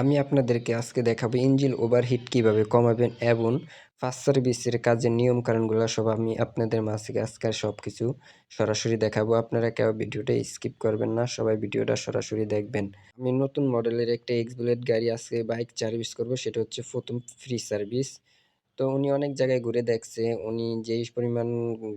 আমি আপনাদেরকে আজকে দেখাবো ইঞ্জিন ওভারহিট কীভাবে কমাবেন এবং ফার্স্ট সার্ভিসের কাজের নিয়ম কানুনগুলো সব আমি আপনাদের মাঝে আজকের সব কিছু সরাসরি দেখাবো। আপনারা কেউ ভিডিওটা স্কিপ করবেন না, সবাই ভিডিওটা সরাসরি দেখবেন। আমি নতুন মডেলের একটা এক্স বুলেট গাড়ি আজকে বাইক সার্ভিস করব, সেটা হচ্ছে প্রথম ফ্রি সার্ভিস তো উনি অনেক জায়গায় ঘুরে দেখছে, উনি যেই পরিমাণ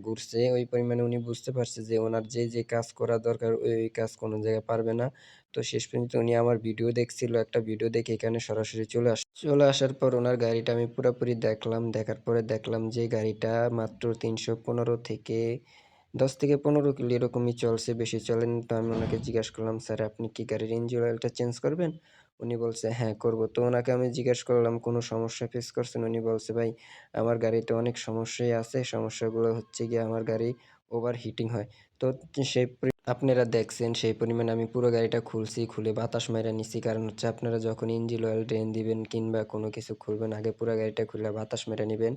ঘুরছে, ওই পরিমাণে উনি বুঝতে পারছে যে ওনার যে যে কাজ করা দরকার, ওই ওই কাজ কোনো জায়গায় পারবে না। তো শেষ পর্যন্ত উনি আমার ভিডিও দেখছিল, একটা ভিডিও দেখে এখানে সরাসরি চলে আস, চলে আসার পর ওনার গাড়িটা আমি পুরোপুরি দেখলাম, দেখার পরে দেখলাম যে গাড়িটা মাত্র তিনশো পনেরো থেকে দশ থেকে পনেরো কিলো এরকমই চলছে, বেশি চলেন। তো আমি ওনাকে জিজ্ঞাসা করলাম, স্যার, আপনি কি গাড়ির ইঞ্জিন অয়েলটা চেঞ্জ করবেন? উনি বলছে হ্যাঁ করব। তো ওনাকে আমি জিজ্ঞেস করলাম, কোনো সমস্যা ফেস করছেন? উনি বলছে, ভাই, আমার গাড়িতে অনেক সমস্যাই আছে। সমস্যাগুলো হচ্ছে গিয়ে আমার গাড়ি ওভার হিটিং হয়। তো সেই আপনারা দেখছেন সেই পরিমাণে আমি পুরো গাড়িটা খুলছি, খুলে বাতাস মাইরা নিছি। কারণ হচ্ছে আপনারা যখন ইঞ্জিন অয়েল ড্রেন দিবেন কিংবা কোনো কিছু খুলবেন, আগে পুরো গাড়িটা খুলে বাতাস মেরে নেবেন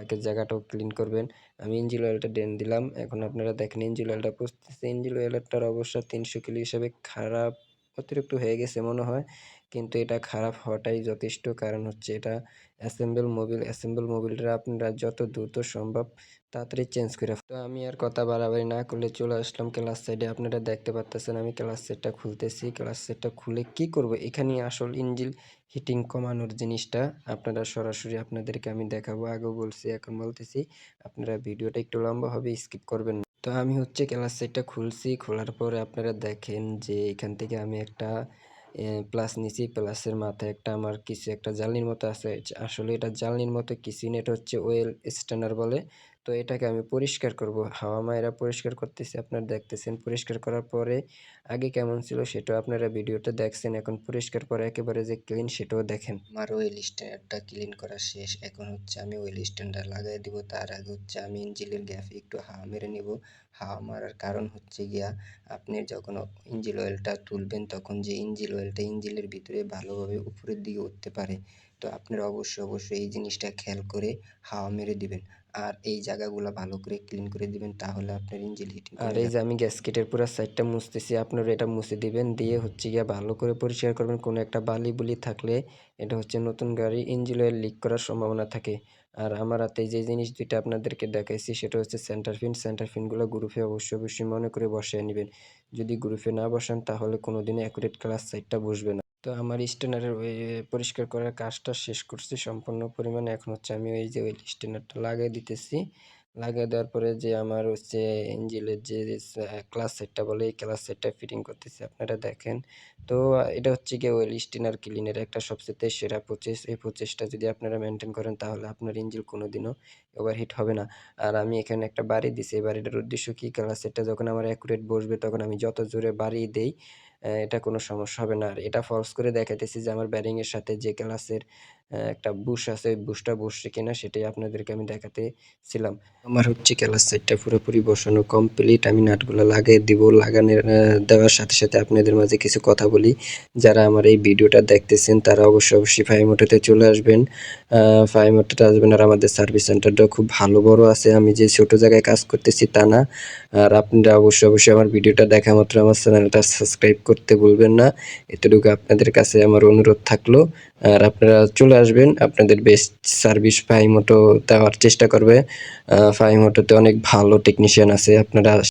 আগের জায়গাটাও ক্লিন করবেন। আমি ইঞ্জিন অয়েলটা ড্রেন দিলাম। এখন আপনারা দেখেন ইঞ্জিন অয়েলটা পুষতেছে ইঞ্জিন অয়েলটার অবস্থা তিনশো কিলো হিসাবে খারাপ অতিরিক্ত হয়ে গেছে মনে হয়। কিন্তু এটা খারাপ হওয়াটাই যথেষ্ট। কারণ হচ্ছে এটা অ্যাসেম্বল মোবিল অ্যাসেম্বল মোবিলটা আপনারা যত দ্রুত সম্ভব তাড়াতাড়ি চেঞ্জ করে তো আমি আর কথা বাড়াবাড়ি না করলে চলে আসলাম ক্লাস সাইডে আপনারা দেখতে পাচ্তেছেন আমি ক্লাস সেটটা খুলতেছি। ক্লাস সেটটা খুলে কি করব? এখানে আসল ইঞ্জিল হিটিং কমানোর জিনিসটা আপনারা সরাসরি আপনাদেরকে আমি দেখাবো। আগেও বলছি, এখন বলতেছি। আপনারা ভিডিওটা একটু লম্বা হবে স্কিপ করবেন তো আমি হচ্ছে ক্লাস সেটটা খুলছি, খোলার পরে আপনারা দেখেন যে এখান থেকে আমি একটা প্লাস নিছি প্লাসের মাথায় একটা আমার কিছু একটা জালনির মতো আছে। আসলে এটা জালনির মতো কিছু না, এটা হচ্ছে ওয়েল স্ট্যান্ডার বলে। তো এটাকে আমি পরিষ্কার করব। হাওয়া মায়েরা পরিষ্কার করতেছি, আপনারা দেখতেছেন। পরিষ্কার করার পরে আগে কেমন ছিল সেটাও আপনারা ভিডিওতে দেখছেন। এখন পরিষ্কার করে একেবারে যে ক্লিন সেটাও দেখেন। আমার ওয়েল স্ট্যান্ডারটা ক্লিন করা শেষ। এখন হচ্ছে আমি ওয়েল স্ট্যান্ডার লাগাই দিব। তার আগে হচ্ছে আমি ইঞ্জিলের গ্যাফে একটু হাওয়া মেরে নেব। হাওয়া মারার কারণ হচ্ছে গিয়া আপনি যখন ইঞ্জিল অয়েলটা তুলবেন তখন যে ইঞ্জিল অয়েলটা ইঞ্জিলের ভিতরে ভালোভাবে উপরের দিকে উঠতে পারে তো আপনারা অবশ্যই অবশ্যই এই জিনিসটা খেয়াল করে হাওয়া মেরে দিবেন। আর এই জায়গাগুলো ভালো করে ক্লিন করে দিবেন তাহলে আপনার ইঞ্জিন হিটিং আর এই যে আমি গ্যাসকেটের পুরো সাইডটা মুছতেছি আপনারা এটা মুছে দিবেন দিয়ে হচ্ছে গিয়ে ভালো করে পরিষ্কার করবেন। কোনো একটা বালি বুলি থাকলে এটা হচ্ছে নতুন গাড়ি ইঞ্জিন অয়েল লিক করার সম্ভাবনা থাকে। আর আমার হাতে যে জিনিস দুইটা আপনাদেরকে দেখাইছি সেটা হচ্ছে সেন্টার ফিন সেন্টার ফিনগুলো গ্রুপে অবশ্যই অবশ্যই মনে করে বসিয়ে নেবেন। যদি গ্রুপে না বসান তাহলে কোনোদিনও অ্যাকুরেট ক্লাস সাইডটা বসবে না। তো আমার স্টেনারের ওই পরিষ্কার করার কাজটা শেষ করছি, সম্পূর্ণ পরিমাণে। এখন হচ্ছে আমি ওই যে ওই স্টেনারটা লাগিয়ে দিতেছি। লাগিয়ে দেওয়ার পরে যে আমার হচ্ছে এঞ্জেলের যে ক্লাস সেটটা বলে, এই ক্লাস সেটটা ফিটিং করতেছি, আপনারা দেখেন। তো এটা হচ্ছে গিয়ে ওয়েল স্টিনার ক্লিনের একটা সবচেয়ে সেরা প্রচেস এই প্রচেসটা যদি আপনারা মেনটেন করেন, তাহলে আপনার ইঞ্জিল কোনোদিনও ওভারহিট হবে না। আর আমি এখানে একটা বাড়ি দিছি, এই বাড়িটার উদ্দেশ্য কী? ক্লাস সেটটা যখন আমার অ্যাকুরেট বসবে, তখন আমি যত জোরে বাড়ি দেই এটা কোনো সমস্যা হবে না। আর এটা ফলস করে দেখাইতেছি যে আমার ব্যারিংয়ের সাথে যে ক্লাসের একটা বুশ আছে বুশটা বসছে কিনা সেটাই আপনাদেরকে আমি দেখাতেছিলাম আমার হচ্ছে ক্লাস সাইডটা পুরোপুরি বসানো কমপ্লিট আমি নাটগুলো লাগিয়ে দিব, লাগানোর দেওয়ার সাথে সাথে আপনাদের মাঝে কিছু কথা বলি। যারা আমার এই ভিডিওটা দেখতেছেন, তারা অবশ্যই অবশ্যই ফাইমোটোতে চলে আসবেন। ফাইমোটোতে আসবেন আর আমাদের সার্ভিস সেন্টারটা খুব ভালো বড় আছে। আমি যে ছোট জায়গায় কাজ করতেছি তা না। আর আপনারা অবশ্যই অবশ্যই আমার ভিডিওটা দেখা মাত্র আমার চ্যানেলটা সাবস্ক্রাইব করতে ভুলবেন না। এতটুকু আপনাদের কাছে আমার অনুরোধ থাকল। আর আপনারা চলে আসবেন আপনাদের বেস্ট সার্ভিস ফাইমোটো দেওয়ার চেষ্টা করবে। ফাইমোটোতে অনেক ভালো টেকনিশিয়ান আছে আপনারা